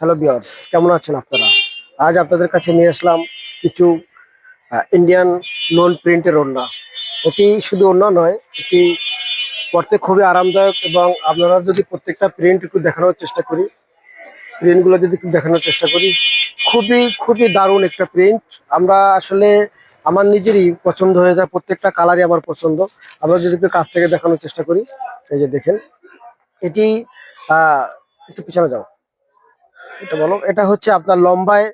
Hello বিয়ার্স কেমন আছেন আপনারা? আজ আপনাদের কাছে নিয়ে আসলাম কিছু ইন্ডিয়ান লোন প্রিন্টের ওড়না। এটি শুধু ওড়না নয়, এটি পড়তে খুবই আরামদায়ক এবং আপনারা যদি প্রত্যেকটা প্রিন্ট একটু দেখানোর চেষ্টা করি প্রিন্টগুলো যদি একটু দেখানোর চেষ্টা করি, খুবই খুবই দারুণ একটা প্রিন্ট আমরা আসলে আমার নিজেরই পছন্দ হয়ে যায়, প্রত্যেকটা কালারই আমার পছন্দ। আমরা যদি একটু কাছ থেকে দেখানোর চেষ্টা করি, এই যে দেখেন, এটি একটু পিছনে যাও। এটা বলো। এটা হচ্ছে আপনার লম্বায়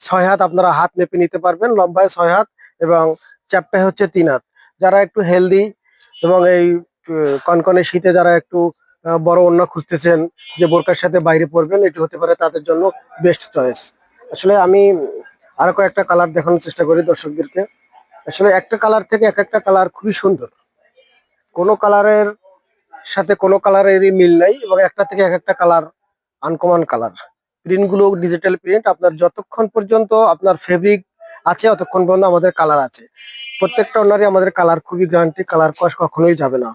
ছয় হাত আপনারা হাত মেপে নিতে পারবেন, লম্বায় ছয় হাত এবং চ্যাপটায় হচ্ছে তিন হাত। যারা একটু হেলদি এবং এই কনকনে শীতে যারা একটু বড় অন্য খুঁজতেছেন যে বোরকার সাথে বাইরে পরবেন, এটি হতে পারে তাদের জন্য বেস্ট চয়েস আসলে আমি আরও কয়েকটা কালার দেখানোর চেষ্টা করি দর্শকদেরকে। আসলে একটা কালার থেকে এক একটা কালার খুবই সুন্দর। কোনো কালারের সাথে কোনো কালারেরই মিল নাই এবং একটা থেকে এক একটা কালার আনকমন কালার প্রিন্টগুলো ডিজিটাল প্রিন্ট আপনার যতক্ষণ পর্যন্ত আপনার ফেব্রিক আছে, অতক্ষণ পর্যন্ত আমাদের কালার আছে। প্রত্যেকটা ওনারই আমাদের কালার খুবই গ্যারান্টি কালার কস কখনোই যাবে না।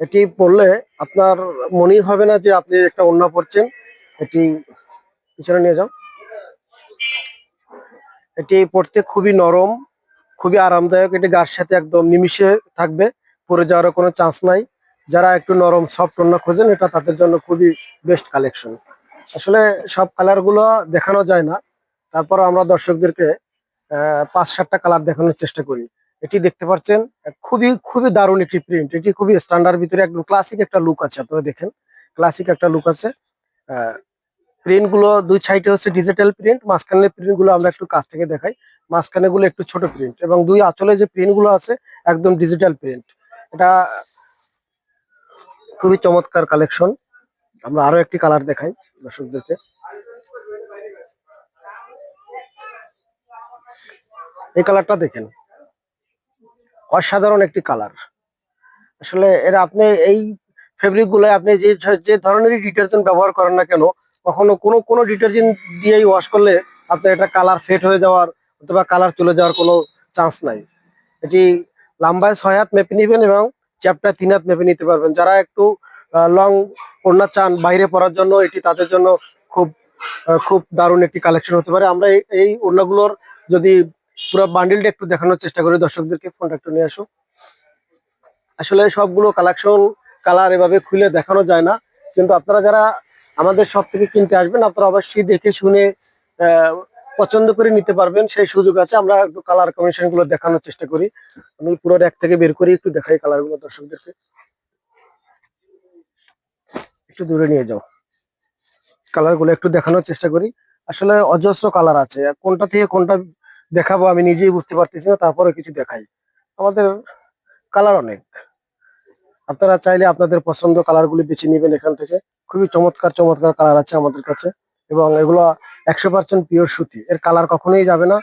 এটি পরলে আপনার মনেই হবে না যে আপনি একটা ওড়না পড়ছেন। এটি পিছনে নিয়ে যাও। এটি পড়তে খুবই নরম, খুবই আরামদায়ক। এটি গার সাথে একদম নিমিশে থাকবে পরে যাওয়ারও কোনো চান্স নাই। যারা একটু নরম সফট ওড়না খোঁজেন, এটা তাদের জন্য খুবই বেস্ট কালেকশন আসলে সব কালারগুলো দেখানো যায় না। তারপর আমরা দর্শকদেরকে পাঁচ সাতটা কালার দেখানোর চেষ্টা করি। এটি দেখতে পাচ্ছেন, খুবই খুবই দারুণ একটি প্রিন্ট এটি খুবই স্ট্যান্ডার্ড ভিতরে একদম ক্লাসিক একটা লুক আছে, আপনারা দেখেন। ক্লাসিক একটা লুক আছে। প্রিন্টগুলো দুই সাইডে হচ্ছে ডিজিটাল প্রিন্ট মাঝখানে প্রিন্টগুলো আমরা একটু কাছ থেকে দেখাই। মাঝখানে গুলো একটু ছোট প্রিন্ট এবং দুই আঁচলে যে প্রিন্টগুলো আছে, একদম ডিজিটাল প্রিন্ট এটা খুবই চমৎকার কালেকশন আমরা আরও একটি কালার দেখাই। দর্শকদেরকে। এই কালারটা দেখেন। অসাধারণ একটি কালার আসলে এরা আপনি এই ফেব্রিকগুলো আপনি যে যে ধরনেরই ডিটারজেন্ট ব্যবহার করেন না কেন, কখনো কোনো কোনো ডিটারজেন্ট দিয়েই ওয়াশ করলে আপনার এটা কালার ফেড হয়ে যাওয়ার অথবা কালার চলে যাওয়ার কোনো চান্স নাই। এটি লম্বায় ছয় হাত মেপে নেবেন এবং চ্যাপটা তিন হাত মেপে নিতে পারবেন। যারা একটু লং ওড়না চান বাইরে পরার জন্য, এটি তাদের জন্য খুব খুব দারুণ একটি কালেকশন হতে পারে। আমরা এই ওড়নাগুলোর যদি পুরো বান্ডিলটা একটু দেখানোর চেষ্টা করি, দর্শকদেরকে ফোনটা একটু নিয়ে আসো। আসলে সবগুলো কালেকশন কালার এভাবে খুলে দেখানো যায় না, কিন্তু আপনারা যারা আমাদের সব থেকে কিনতে আসবেন, আপনারা অবশ্যই দেখে শুনে পছন্দ করে নিতে পারবেন। সেই সুযোগ আছে, আমরা একটু কালার কম্বিনেশনগুলো দেখানোর চেষ্টা করি। আমি পুরো এক থেকে বের করি, একটু দেখাই কালারগুলো দর্শকদেরকে। একটু দূরে নিয়ে যাও। কালারগুলো একটু দেখানোর চেষ্টা করি। আসলে অজস্র কালার আছে। কোনটা থেকে কোনটা দেখাবো আমি নিজেই বুঝতে পারতেছি না, তারপরে কিছু দেখাই। আমাদের কালার অনেক। আপনারা চাইলে আপনাদের পছন্দ কালার গুলি বেছে নেবেন এখান থেকে। খুবই চমৎকার চমৎকার কালার আছে আমাদের কাছে। এবং এগুলো একশো পার্সেন্ট পিওর সুতি। এর কালার কখনোই যাবে না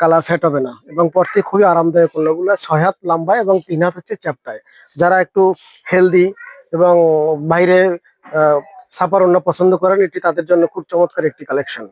কালার ফেট হবে না। এবং পরতে খুবই আরামদায়ক ওগুলো ছয় হাত লম্বা এবং তিন হাত হচ্ছে চ্যাপটায় যারা একটু হেলদি এবং বাইরে সাপার অন্য পছন্দ করেন এটি তাদের জন্য খুব চমৎকার একটি কালেকশন